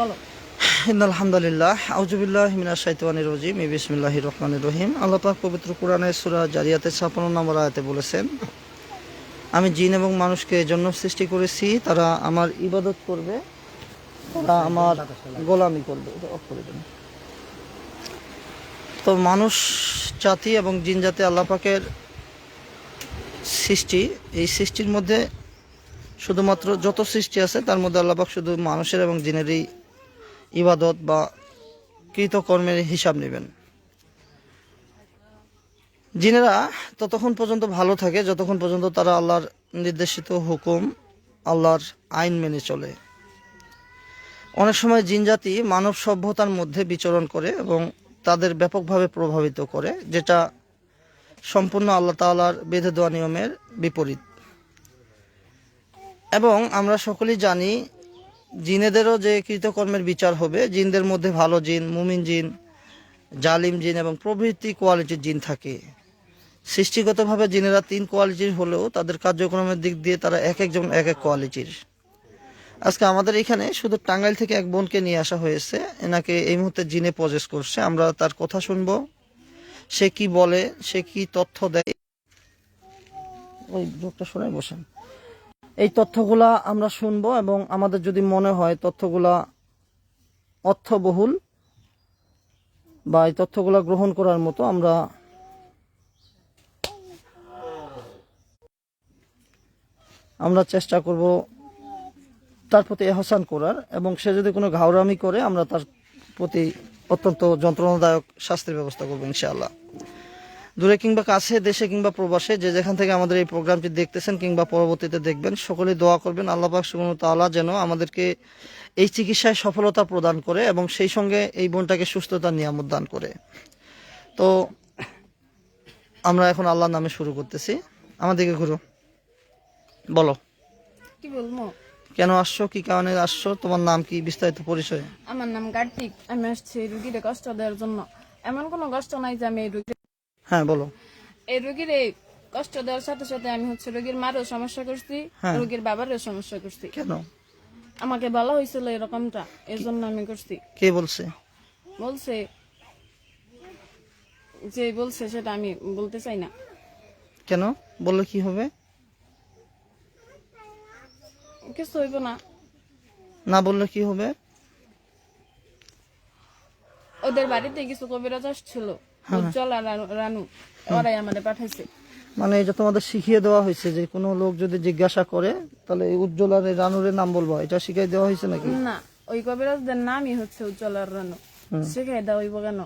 বলো। আলহামদুলিল্লাহ আউজুবিল্লাহ মিনাশ শাইতানির রাজিম বিসমিল্লাহির রহমানির রহিম। আল্লাহ পবিত্র কোরআনের সূরা জারিয়াতের 56 নম্বর আয়াতে বলেছেন, আমি জিন এবং মানুষকে এজন্য সৃষ্টি করেছি, তারা আমার ইবাদত করবে, তারা আমার গোলামি করবে। তো মানুষ, জাতি এবং জিন জাতি আল্লাহ পাকের সৃষ্টি, এই সৃষ্টির মধ্যে শুধুমাত্র যত সৃষ্টি আছে, তার মধ্যে আল্লাহ পাক শুধু মানুষের এবং জিনেরই ইবাদত বা কৃতকর্মের হিসাব নেবেন। জিনেরা ততক্ষণ পর্যন্ত ভালো থাকে, যতক্ষণ পর্যন্ত তারা আল্লাহর নির্দেশিত হুকুম, আল্লাহর আইন মেনে চলে। অনেক সময় জিনজাতি মানব সভ্যতার মধ্যে বিচরণ করে এবং তাদের ব্যাপকভাবে প্রভাবিত করে, যেটা সম্পূর্ণ আল্লাহ তাআলার বেঁধে দেওয়া নিয়মের বিপরীত। এবং আমরা সকলেই জানি জিনেদেরও যে কৃতকর্মের বিচার হবে, জিনদের মধ্যে ভালো জিন, মুমিন জিন, জালিম জিন এবং প্রভৃতি কোয়ালিটির জিন থাকে। সৃষ্টিগতভাবে জিনেরা তিন কোয়ালিটির হলেও তাদের কার্যক্রমের দিক দিয়ে তারা এক একজন এক এক কোয়ালিটির। আজকে আমাদের এখানে শুধু টাঙ্গাইল থেকে এক বোনকে নিয়ে আসা হয়েছে। এনাকে এই মুহূর্তে জিনে পজেস করছে। আমরা তার কথা শুনব। সে কি বলে, সে কি তথ্য দেয়? ওই লোকটা শোনাই বসেন। এই তথ্যগুলা আমরা শুনব এবং আমাদের যদি মনে হয় তথ্যগুলা অর্থবহুল বা এই তথ্যগুলা গ্রহণ করার মতো আমরা আমরা চেষ্টা করব তার প্রতি এহসান করার এবং সে যদি কোনো ঘাওরামি করে আমরা তার প্রতি অত্যন্ত যন্ত্রণাদায়ক শাস্তির ব্যবস্থা করব ইনশাআল্লাহ। দূরে কিংবা কাছে দেশে কিংবা প্রবাসে যে যেখান থেকে আমাদের এই প্রোগ্রামটি দেখতেছেন কিংবা পরবর্তীতে দেখবেন সকলে দোয়া করবেন আল্লাহ পাক তাআলা যেন আমাদেরকে এই চিকিৎসায় সফলতা প্রদান করে এবং সেই সঙ্গে এই বোনটাকে সুস্থতার নিয়ামত দান করে। তো আমরা এখন আল্লাহর নামে শুরু করতেছি। আমাদেরকে ঘুরো। বলো। কি বলব? কেন আসছো? কি কারণে আসছো? তোমার নাম কি? বিস্তারিত পরিচয়। আমার নাম কার্তিক। আমি আসছি রুগীরে কষ্ট দেওয়ার জন্য। এমন কোনো কষ্ট নাই যে আমি এই রুগী হ্যাঁ বলো। এই রুগীরে কষ্ট দেওয়ার সাথে সাথে আমি হচ্ছে রোগীর মারও সমস্যা করছি হ্যাঁ। রোগীর বাবারও সমস্যা করছি। কেন? আমাকে বলা হয়েছিল এরকমটা এর জন্য আমি করছি। কে বলছে? বলছে যে বলছে সেটা আমি বলতে চাই না। কেন? বললে কি হবে? কিছু হইব না। না বললে কি হবে? ওদের বাড়িতে কিছু কবিরাজ আসছিল। উজ্জ্বল আর রানু- রানু ওরাই আমাদের পাঠাইছে। মানে এটা তোমাদের শিখিয়ে দেওয়া হয়েছে যে কোনো লোক যদি জিজ্ঞাসা করে তাহলে উজ্জ্বল আর এই রানুরের নাম বলব। এটা শিখাই দেওয়া হয়েছে নাকি? না ওই কবিরাজদের নামই হচ্ছে উজ্জ্বল আর রানু। শিখাই দেওয়া হইব কেন?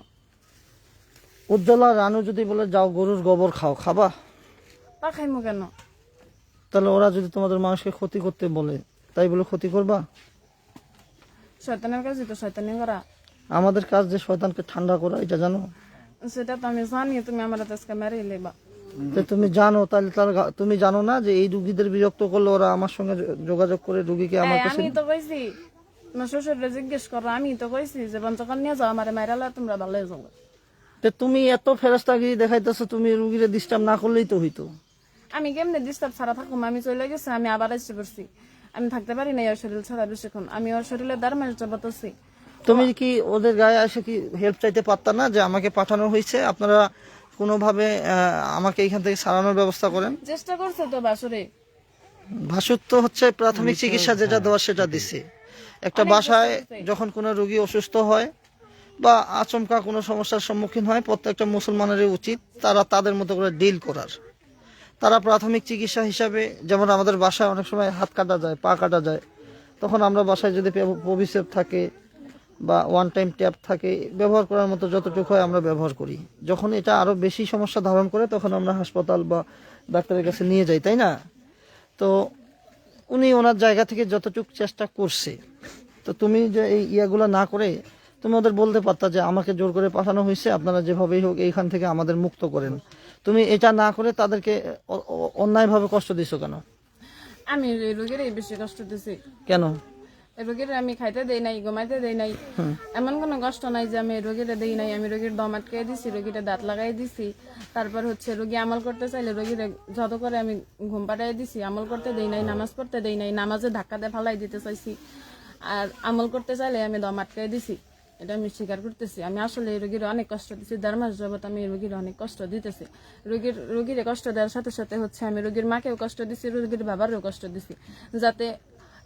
উজ্জ্বল আর রানু যদি বলে যাও গরুর গোবর খাও খাবা? তা খাইমু কেন? তাহলে ওরা যদি তোমাদের মানুষকে ক্ষতি করতে বলে তাই বলে ক্ষতি করবা? শয়তানের কাছে তো শয়তানি করা। আমাদের কাজ যে শয়তানকে ঠান্ডা করা এটা জানো? সেটা তো আমি জানি তুমি আমার আজকে মেরে লেবা তো তুমি জানো তাহলে তার তুমি জানো না যে এই রুগীদের বিরক্ত করলে ওরা আমার সঙ্গে যোগাযোগ করে রুগীকে আমার কাছে আমি তো কইছি না শ্বশুরে জিজ্ঞেস করো আমি তো কইছি যে পঞ্চকন নিয়ে যাও আমার মাইরালা তোমরা ভালো যাও। তো তুমি এত ফেরস্তাগিরি দেখাইতেছো তুমি রুগীরে ডিস্টার্ব না করলেই তো হইতো। আমি কেমনে ডিস্টার্ব ছাড়া থাকুম? আমি চলে গেছি আমি আবার এসে পড়ছি। আমি থাকতে পারি না ওর শরীর ছাড়া বেশিক্ষণ। আমি ওর শরীরে দার মাস যাবতাছি তুমি কি ওদের গায়ে এসে কি হেল্প চাইতে পারতা না যে আমাকে পাঠানো হয়েছে? আপনারা কোনোভাবে আমাকে এখান থেকে সারানোর ব্যবস্থা করেন? চেষ্টা করছে তো বাসরে। ভাসুর তো হচ্ছে প্রাথমিক চিকিৎসা যেটা দেওয়া সেটা দিছে। একটা বাসায় যখন কোনো রোগী অসুস্থ হয় বা আচমকা কোনো সমস্যার সম্মুখীন হয় প্রত্যেকটা মুসলমানেরই উচিত তারা তাদের মতো করে ডিল করার। তারা প্রাথমিক চিকিৎসা হিসাবে যেমন আমাদের বাসায় অনেক সময় হাত কাটা যায় পা কাটা যায় তখন আমরা বাসায় যদি পবিসেপ থাকে বা ওয়ান টাইম ট্যাপ থাকে ব্যবহার করার মতো যতটুকু হয় আমরা ব্যবহার করি। যখন এটা আরও বেশি সমস্যা ধারণ করে তখন আমরা হাসপাতাল বা ডাক্তারের কাছে নিয়ে যাই তাই না? তো উনি ওনার জায়গা থেকে যতটুকু চেষ্টা করছে তো তুমি যে এই ইয়াগুলো না করে তুমি ওদের বলতে পারতা যে আমাকে জোর করে পাঠানো হয়েছে আপনারা যেভাবেই হোক এইখান থেকে আমাদের মুক্ত করেন। তুমি এটা না করে তাদেরকে অন্যায়ভাবে কষ্ট দিছো কেন? আমি এই রোগীর বেশি কষ্ট দিছি। কেন? এই রোগীর আমি খাইতে দেই নাই, ঘুমাইতে দেই নাই। এমন কোনো কষ্ট নাই যে আমি রোগীরে দেই নাই, আমি রোগীর দম আটকে দিছি রোগীরে দাঁত লাগাই দিছি। তারপর হচ্ছে রোগী আমল করতে চাইলে রোগীরে যত করে আমি ঘুম পাড়াই দিছি, আমল করতে দেই নাই, নামাজ পড়তে দেই নাই, নামাজে ধাক্কা দিয়ে ফালাই দিতে চাইছি। আর আমল করতে চাইলে আমি দম আটকাই দিছি। এটা আমি স্বীকার করতেছি। আমি আসলে এই রোগীর অনেক কষ্ট দিচ্ছি দেড় মাস যাবত আমি রোগীর অনেক কষ্ট দিতেছি। রোগীর রোগীর কষ্ট দেওয়ার সাথে সাথে হচ্ছে আমি রোগীর মাকেও কষ্ট দিছি, রোগীর বাবারও কষ্ট দিছি, যাতে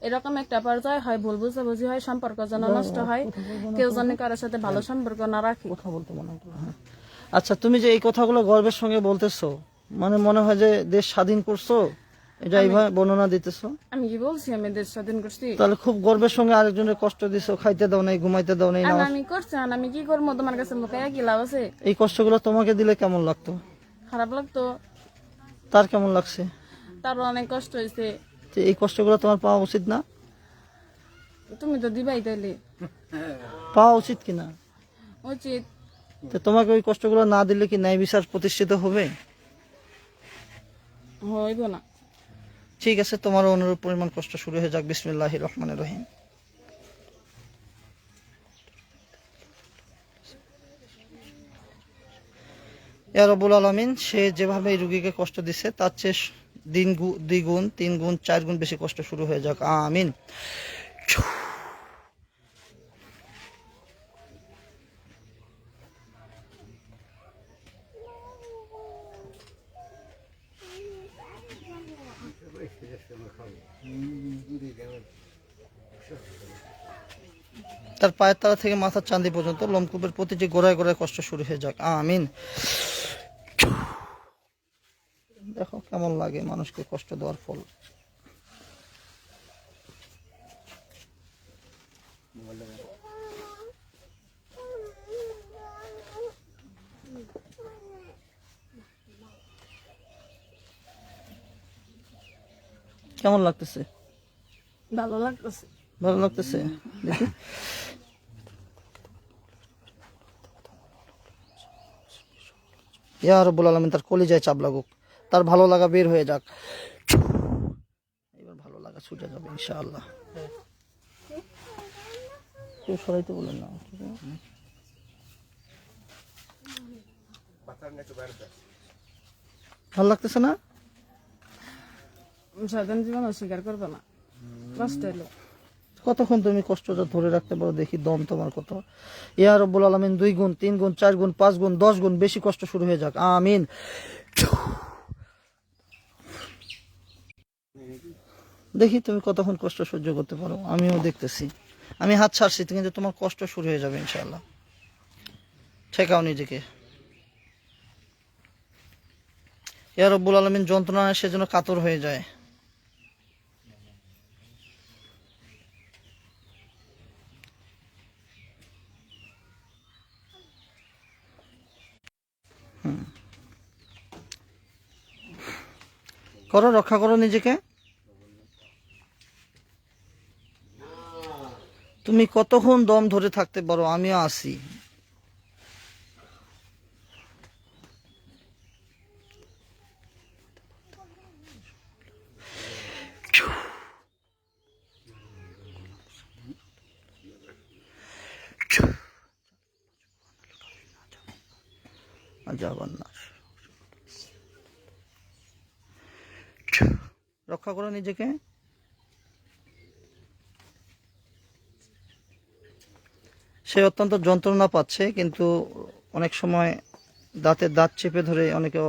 এরকম একটা পর্যায়ে হয় ভুল বুঝাবুঝি হয় সম্পর্ক যেন নষ্ট হয় কেউ যেন কারোর সাথে ভালো সম্পর্ক না রাখে। কথা বলতে মনে হ্যাঁ। আচ্ছা তুমি যে এই কথাগুলো গর্বের সঙ্গে বলতেছো মানে মনে হয় যে দেশ স্বাধীন করছ? এটা এইভাবে বর্ণনা দিতেছো? আমি কি বলছি আমি দেশ স্বাধীন করছি? তাহলে খুব গর্বের সঙ্গে আরেকজনের কষ্ট দিছো খাইতে দাও নাই ঘুমাইতে দাও নাই আমি করছি আমি কি করব? তোমার কাছে কি লাভ আছে। এই কষ্টগুলো তোমাকে দিলে কেমন লাগতো? খারাপ লাগতো। তার কেমন লাগছে? তারও অনেক কষ্ট হয়েছে। তো এই কষ্টগুলো তোমার পাওয়া উচিত না? তুমি তো দিবাই তাইলে। পাওয়া উচিত কিনা? উচিত। তো তোমাকে ওই কষ্টগুলো না দিলে কি ন্যায় বিচার প্রতিষ্ঠিত হবে? হইব না। ঠিক আছে তোমার অনুরূপ পরিমাণ কষ্ট শুরু হয়ে যাক। বিসমিল্লাহ রহমান রহিম। রব্বুল আলমিন সে যেভাবে এই রুগীকে কষ্ট দিচ্ছে তার চেয়ে দিন দ্বিগুণ তিন গুণ, চার গুণ বেশি কষ্ট শুরু হয়ে যাক। আমিন। তার পায়ের তলা থেকে মাথার চাঁদি পর্যন্ত লোমকূপের প্রতিটি গোড়ায় গোড়ায় কষ্ট শুরু হয়ে যাক। আমিন। দেখো কেমন লাগে মানুষকে কষ্ট দেওয়ার ফল। কেমন লাগতেছে? ভালো লাগতেছে। ভালো লাগতেছে? দেখি ইয়া রব্বুল আলমিন তার কলিজায় চাপ লাগুক। তার ভালো লাগা বের হয়ে যাক। এবার ভালো লাগা ছুটে যাবে ইনশাআল্লাহ। কেউ সরাইতে বলেন না ভালো লাগতেছে না? সাধারণ জীবন অস্বীকার করবে না। কষ্ট এলো কতক্ষণ তুমি কষ্টটা ধরে রাখতে পারো দেখি দম তোমার কত? ইয়া রব্বুল আলমিন দুই গুণ তিন গুণ চার গুণ পাঁচ গুণ দশ গুণ বেশি কষ্ট শুরু হয়ে যাক। আমিন। দেখি তুমি কতক্ষণ কষ্ট সহ্য করতে পারো। আমিও দেখতেছি। আমি হাত ছাড়ছি, কিন্তু তোমার কষ্ট শুরু হয়ে যাবে ইনশাল্লাহ ঠেকাও নিজেকে। ইয়া রব্বুল আলমিন যন্ত্রণায় সেজন্য কাতর হয়ে যায়। করো, রক্ষা করো নিজেকে। তুমি কতক্ষণ দম ধরে থাকতে পারো? আমিও আসি। রক্ষা করো নিজেকে। সে অত্যন্ত যন্ত্রণা পাচ্ছে, কিন্তু অনেক সময় দাঁতে দাঁত চেপে ধরে অনেকে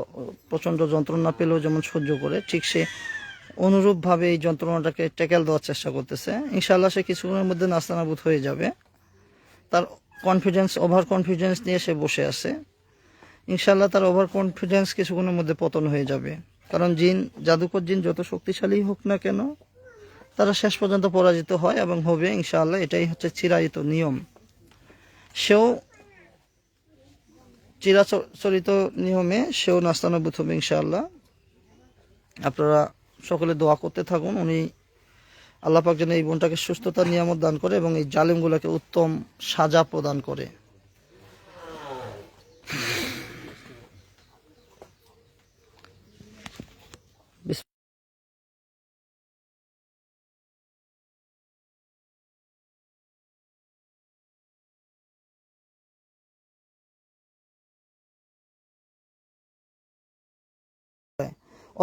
প্রচণ্ড যন্ত্রণা পেলেও যেমন সহ্য করে, ঠিক সে অনুরূপভাবে এই যন্ত্রণাটাকে টেকেল দেওয়ার চেষ্টা করতেছে। ইনশাল্লাহ সে কিছুক্ষণের মধ্যে নাস্তানাবুদ হয়ে যাবে। তার কনফিডেন্স ওভার কনফিডেন্স নিয়ে সে বসে আছে। ইনশাল্লাহ তার ওভার কনফিডেন্স কিছুক্ষণের মধ্যে পতন হয়ে যাবে। কারণ জিন, জাদুকর জিন যত শক্তিশালী হোক না কেন, তারা শেষ পর্যন্ত পরাজিত হয় এবং হবে, ইনশাআল্লাহ এটাই হচ্ছে চিরায়িত নিয়ম। সেও চিরাচরিত নিয়মে সেও নাস্তানবুত হবে ইনশাআল্লাহ। আপনারা সকলে দোয়া করতে থাকুন, উনি আল্লাপাক যেন এই বোনটাকে সুস্থতা নিয়ামত দান করে এবং এই জালিমগুলোকে উত্তম সাজা প্রদান করে।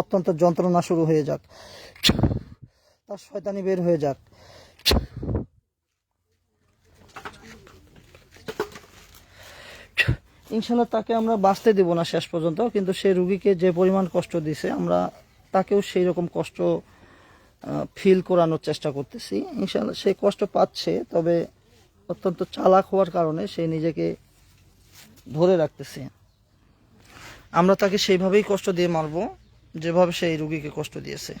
অত্যন্ত যন্ত্রণা শুরু হয়ে যাক। তার শয়তানি বের হয়ে যাক। ইনশাল্লাহ তাকে আমরা বাঁচতে দেব না শেষ পর্যন্ত, কিন্তু সে রুগীকে যে পরিমাণ কষ্ট দিছে, আমরা তাকেও সেই রকম কষ্ট ফিল করানোর চেষ্টা করতেছি। ইনশাল্লাহ সে কষ্ট পাচ্ছে, তবে অত্যন্ত চালাক হওয়ার কারণে সে নিজেকে ধরে রাখতেছে। আমরা তাকে সেইভাবেই কষ্ট দিয়ে মারবো। যেভাবে সেই রুগীকে কষ্ট দিয়েছে।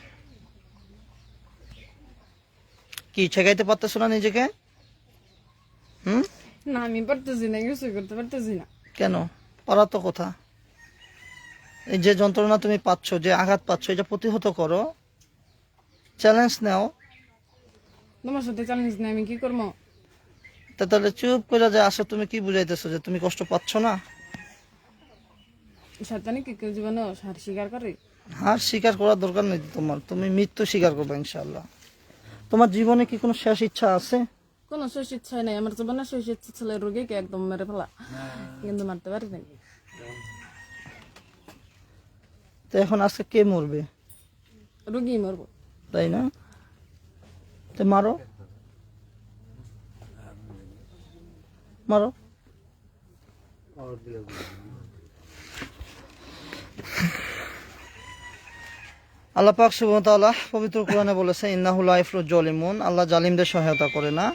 কি ঠেকাইতে পারতেছো না নিজেকে? হুম? না আমি পারতেছি না কিছুই করতে পারতেছি না। কেন? পারা তো কথা। এই যে যন্ত্রণা তুমি পাচ্ছ যে আঘাত পাচ্ছ এটা প্রতিহত করো। চ্যালেঞ্জ নাও। তোমার সাথে চ্যালেঞ্জ নেই আমি কি করব? তা তাহলে চুপ করে যে আসো তুমি কি বুঝাইতেছো যে তুমি কষ্ট পাচ্ছ না? সাতানি কি কেউ জীবনে স্বীকার করে। হার স্বীকার করার দরকার নেই তোমার। তুমি মৃত্যু স্বীকার করবে ইনশাল্লাহ তোমার জীবনে কি কোনো শেষ ইচ্ছা আছে? কোনো শেষ ইচ্ছা নাই। আমার জীবনে শেষ ইচ্ছা ছিল রোগীকে একদম মেরে ফেলা। কিন্তু মারতে পারি নাই তো এখন আজকে কে মরবে? রুগী মরবো। তাই না? তো মারো। মারো। আল্লাহ পাক সুবতাল্লাহ পবিত্র কোরআনে বলেছে ইন্নাহুল আইফরু জলিমুন আল্লাহ জালিমদের সহায়তা করে না।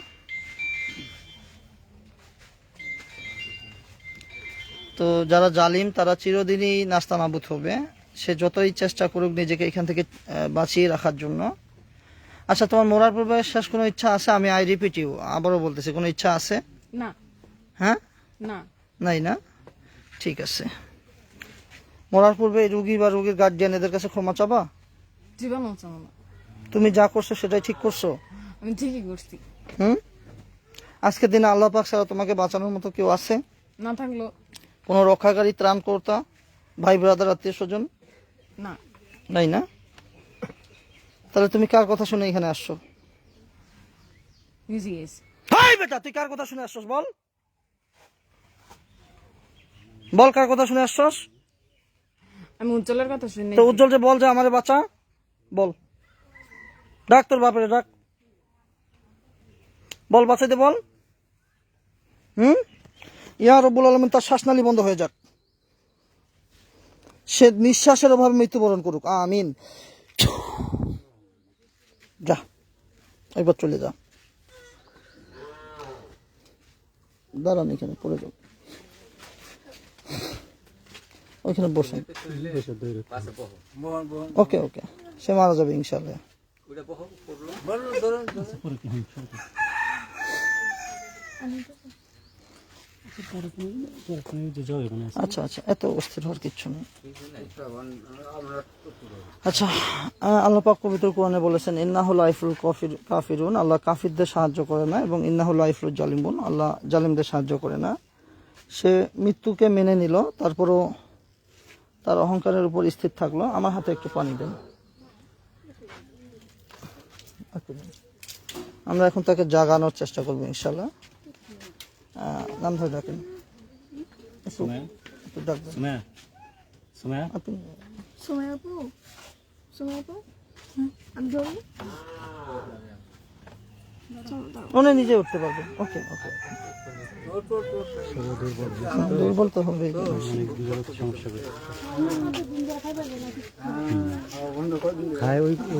তো যারা জালিম তারা চিরদিনই নাস্তানাবুদ হবে। সে যতই চেষ্টা করুক নিজেকে এখান থেকে বাঁচিয়ে রাখার জন্য। আচ্ছা তোমার মরার পূর্বে শেষ কোনো ইচ্ছা আছে? আমি আই রিপিট ইউ আবারও বলতেছি কোনো ইচ্ছা আছে? না। হ্যাঁ? না। নাই না? ঠিক আছে। মরার পূর্বে রুগী বা রুগীর গার্জিয়ান এদের কাছে ক্ষমা চাবা? জীবন চাবো না তুমি যা করছ সেটাই ঠিক করছ? আমি ঠিকই করছি। হুম? আজকের দিনে আল্লাহ পাক ছাড়া তোমাকে বাঁচানোর মতো কেউ আছে? না থাকল কোনো রক্ষাকারী ত্রাণকর্তা? ভাই ব্রাদার আত্মীয় স্বজন? না। নাই না? তাহলে তুমি কার কথা শুনে এখানে আসছো? নিজে গেছি হাই বেটা তুই কার কথা শুনে আসছস বল? বল কার কথা শুনে আসছস? আমি উজ্জ্বলের কথা শুনি। তো উজ্জ্বল যে বল যে আমারে বাঁচা। বল। ডাক তোর বাপরে ডাক। বল বাঁচাইতে বল। হুম? ইয়া রব্বুল আলমিন তার শ্বাসনালী বন্ধ হয়ে যাক। সে নিঃশ্বাসের অভাবে মৃত্যুবরণ করুক। আমিন। যা এবার চলে যা। দাঁড়ান এখানে পড়ে যাও। ওইখানে বসুন। ওকে ওকে। সে মারা যাবে ইনশাল্লাহ আচ্ছা আচ্ছা এত অস্থির হওয়ার কিচ্ছু নেই। আচ্ছা আল্লাহ পাক পবিত্র কোরআনে বলেছেন ইন্নাহুল আইফুল কফির কাফিরুন। আল্লাহ কাফিরদের সাহায্য করে না এবং ইন্নাহুল আইফুল জালিমুন। আল্লাহ জালিমদের সাহায্য করে না। সে মৃত্যুকে মেনে নিল তারপরও তার অহংকারের উপর স্থির থাকল। আমার হাতে একটু পানি দিন। আমরা এখন তাকে জাগানোর চেষ্টা করব ইনশাল্লাহ। নাম ধরে ডাকেন। উনি নিজে উঠতে পারবেন। ওকে ওকে। দুর্বল তো হবে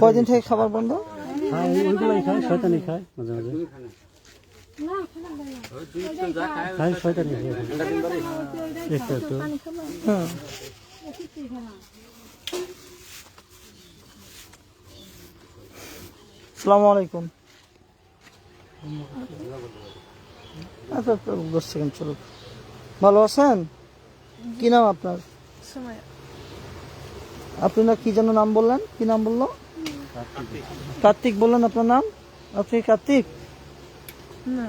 কয়দিন থেকে খাবার বন্ধ? খায় ওইগুলাই খায় শয়তানি খায় মাঝে মাঝে। খায় শয়তানি খায়। একটু একটু। হুম সালামু আলাইকুম। আচ্ছা আচ্ছা, দশ সেকেন্ড চলুক ভালো আছেন? কি নাম আপনার? আপনি না কি যেন নাম বললেন? কি নাম বলল? কার্তিক বললেন আপনার নাম? আপনি কার্তিক? না।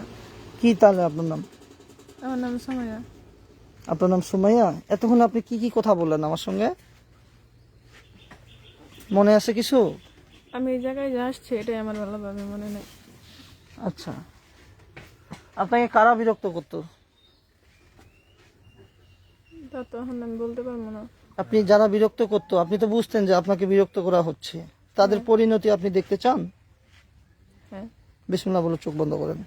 কি তাহলে আপনার নাম? আমার নাম সময় আপনার নাম সুমাইয়া? এতক্ষণ আপনি কি কি কথা বললেন আমার সঙ্গে? মনে আছে কিছু? আমি এই জায়গায় যে আসছি এটাই আমার ভালোভাবে মনে নেই। আচ্ছা। আপনাকে কারা বিরক্ত করতো? তা তো এখন আমি বলতে পারব না। আপনি যারা বিরক্ত করতো আপনি তো বুঝতেন যে আপনাকে বিরক্ত করা হচ্ছে। তাদের হ্যাঁ। পরিণতি আপনি দেখতে চান? হ্যাঁ। বিসমুল্লাহ বলে চোখ বন্ধ করেন।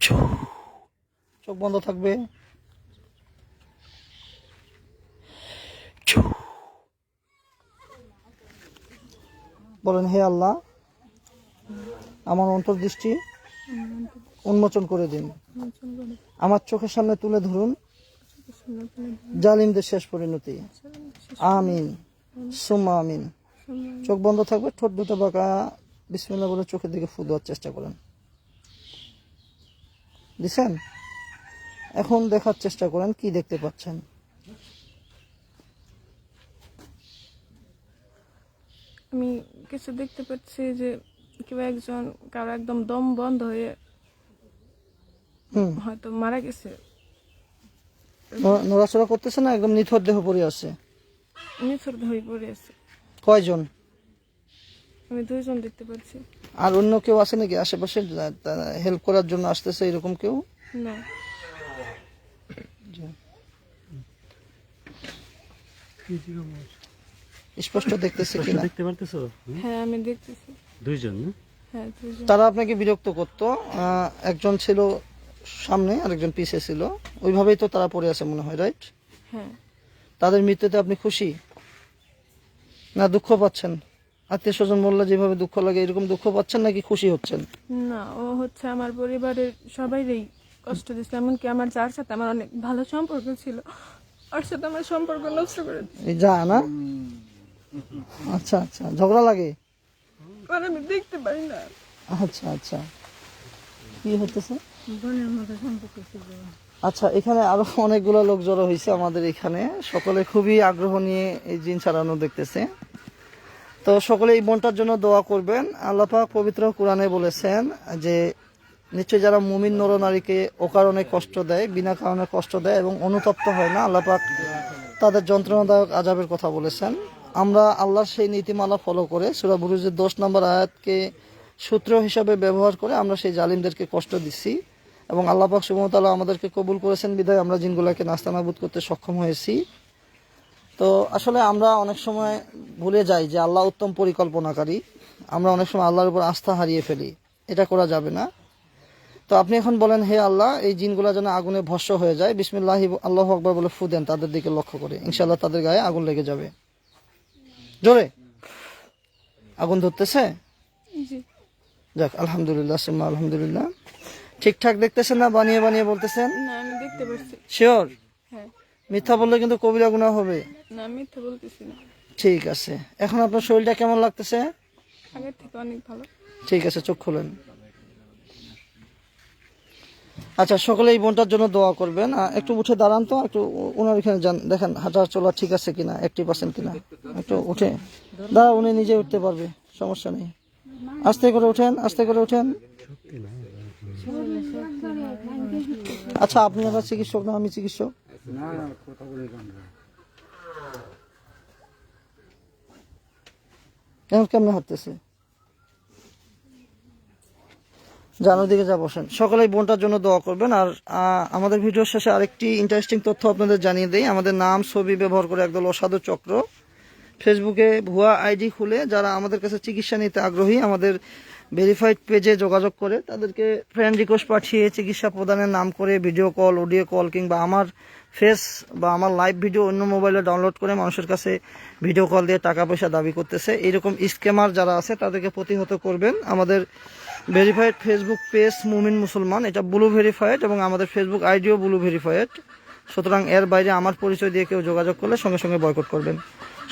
চোখ। বন্ধ থাকবে। বলেন হে আল্লাহ আমার অন্তর্দৃষ্টি উন্মোচন করে দিন। আমার চোখের সামনে তুলে ধরুন। জালিমদের শেষ পরিণতি। আমিন। সুমা আমিন। চোখ বন্ধ থাকবে ঠোঁট দুটো বাঁকা। বিসমিল্লাহ বলে চোখের দিকে ফু দেওয়ার চেষ্টা করেন। দিছেন? এখন দেখার চেষ্টা করেন কি দেখতে পাচ্ছেন? আমি কিছু দেখতে পাচ্ছি যে কেউ একজন কারও একদম দম বন্ধ হয়ে হয়তো মারা গেছে। নড়াচড়া করতেছে না? একদম নিথর দেহ পড়ে আছে। নিথর হয়ে পড়ে আছে। কয়জন? আমি দুইজন দেখতে পাচ্ছি। আর অন্য কেউ আছে নাকি? আশেপাশে হেল্প করার জন্য আসতেছে এরকম কেউ? না। স্পষ্ট দেখতেছে কিনা? দেখতে পারতেছো? হ্যাঁ আমি দেখতেছি। দুইজন হ্যাঁ তারা আপনাকে বিরক্ত করতো। একজন ছিল সামনে আরেকজন পিছে ছিল। ওইভাবেই তো তারা পড়ে আছে মনে হয় রাইট হ্যাঁ। তাদের মৃত্যুতে আপনি খুশি? না দুঃখ পাচ্ছেন? আত্মীয় স্বজন বললে যেভাবে দুঃখ লাগে এরকম দুঃখ পাচ্ছেন নাকি খুশি হচ্ছেন? না ও হচ্ছে আমার পরিবারের সবাইরই কষ্ট দিচ্ছে এমনকি আমার যার সাথে আমার অনেক ভালো সম্পর্ক ছিল ওর সাথে আমার সম্পর্ক নষ্ট করে। এই যা না? আচ্ছা আচ্ছা ঝগড়া লাগে? আর আমি দেখতে পাই না। আচ্ছা আচ্ছা। কি হতেছে আচ্ছা এখানে আরও অনেকগুলো লোক জড়ো হয়েছে আমাদের এখানে। সকলে খুবই আগ্রহ নিয়ে এই জিন ছাড়ানো দেখতেছে। তো সকলে এই বোনটার জন্য দোয়া করবেন। আল্লাপাক পবিত্র কোরআনে বলেছেন যে, নিশ্চয় যারা মুমিন নরনারীকে অকারণে কষ্ট দেয়, বিনা কারণে কষ্ট দেয় এবং অনুতপ্ত হয় না, আল্লাপাক তাদের যন্ত্রণাদায়ক আজাবের কথা বলেছেন। আমরা আল্লাহর সেই নীতিমালা ফলো করে সুরা বুরুজের দশ নম্বর আয়াতকে সূত্র হিসাবে ব্যবহার করে আমরা সেই জালিমদেরকে কষ্ট দিচ্ছি। এবং আল্লাপাক সুমতাল্লাহ আমাদেরকে কবুল করেছেন। বিদায় আমরা জিনগুলাকে নাস্তানাবুদ করতে সক্ষম হয়েছি। তো আসলে আমরা অনেক সময় ভুলে যাই যে আল্লাহ উত্তম পরিকল্পনাকারী। আমরা অনেক সময় আল্লাহর উপর আস্থা হারিয়ে ফেলি। এটা করা যাবে না। তো আপনি এখন বলেন হে আল্লাহ এই জিনগুলা যেন আগুনে ভস্য হয়ে যায়। বিসমিল্লাহ আল্লাহ আকবর বলে ফু দেন তাদের দিকে লক্ষ্য করে। ইনশাল্লাহ তাদের গায়ে আগুন লেগে যাবে। জোরে? আগুন ধরতেছে? যাক আলহামদুলিল্লাহ সুম্মা আলহামদুলিল্লাহ। ঠিকঠাক দেখতেছেন না? বানিয়ে বানিয়ে বলতেছেন? না আমি দেখতে পাচ্ছি শিওর হ্যাঁ। মিথ্যা বললে কিন্তু কবিরা গুণা হবে। না মিথ্যা বলতেছি না। ঠিক আছে। এখন আপনার শরীরটা কেমন লাগতেছে? আগের থেকে অনেক ভালো। ঠিক আছে চোখ খুলেন। আচ্ছা সকলে এই বোনটার জন্য দোয়া করবেন। একটু উঠে দাঁড়ান তো একটু উ- ওনার এখানে যান দেখেন হাঁটা চলা ঠিক আছে কিনা একটি পার্সেন্ট কিনা। একটু উঠে। দাঁড়া উনি নিজে উঠতে পারবে সমস্যা নেই। আস্তে করে উঠেন আস্তে করে উঠেন। আচ্ছা আপনারা চিকিৎসক না আমি চিকিৎসক? এখন কেমন হাঁটতেছে? জানার দিকে যা বসেন। সকলে বোনটার জন্য দোয়া করবেন। আর আমাদের ভিডিওর শেষে আরেকটি ইন্টারেস্টিং তথ্য আপনাদের জানিয়ে দেই। আমাদের নাম ছবি ব্যবহার করে একদল অসাধু চক্র। ফেসবুকে ভুয়া আইডি খুলে যারা আমাদের কাছে চিকিৎসা নিতে আগ্রহী আমাদের ভেরিফাইড পেজে যোগাযোগ করে তাদেরকে ফ্রেন্ড রিকোয়েস্ট পাঠিয়ে চিকিৎসা প্রদানের নাম করে ভিডিও কল অডিও কল কিংবা আমার ফেস বা আমার লাইভ ভিডিও অন্য মোবাইলে ডাউনলোড করে মানুষের কাছে ভিডিও কল দিয়ে টাকা পয়সা দাবি করতেছে। এইরকম স্ক্যামার যারা আছে তাদেরকে প্রতিহত করবেন। আমাদের ভেরিফাইড ফেসবুক পেজ মুমিন মুসলমান, এটা ব্লু ভেরিফাইড এবং আমাদের ফেসবুক আইডিও ব্লু ভেরিফাইড সুতরাং এর বাইরে আমার পরিচয় দিয়ে কেউ যোগাযোগ করলে সঙ্গে সঙ্গে বয়কট করবেন।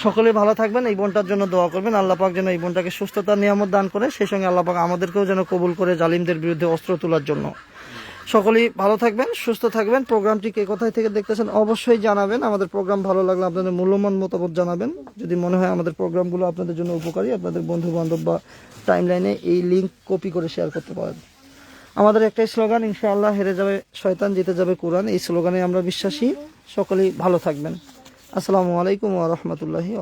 সকলে ভালো থাকবেন, এই বোনটার জন্য দোয়া করবেন। আল্লাপাক যেন এই বোনটাকে সুস্থতা নিয়ামত দান করে, সেই সঙ্গে আল্লাহ পাক আমাদেরকেও যেন কবুল করে জালিমদের বিরুদ্ধে অস্ত্র তোলার জন্য। সকলেই ভালো থাকবেন, সুস্থ থাকবেন। প্রোগ্রামটি কে কোথায় থেকে দেখতেছেন অবশ্যই জানাবেন। আমাদের প্রোগ্রাম ভালো লাগলে আপনাদের মূল্যবান মতামত জানাবেন। যদি মনে হয় আমাদের প্রোগ্রামগুলো আপনাদের জন্য উপকারী, আপনাদের বন্ধু বান্ধব বা টাইম লাইনে এই লিঙ্ক কপি করে শেয়ার করতে পারেন। আমাদের একটাই স্লোগান, ইনশাআল্লাহ হেরে যাবে, শয়তান জিতে যাবে কোরআন। এই স্লোগানে আমরা বিশ্বাসী। সকলেই ভালো থাকবেন। আসসালামু আলাইকুম ওয়া রাহমাতুল্লাহি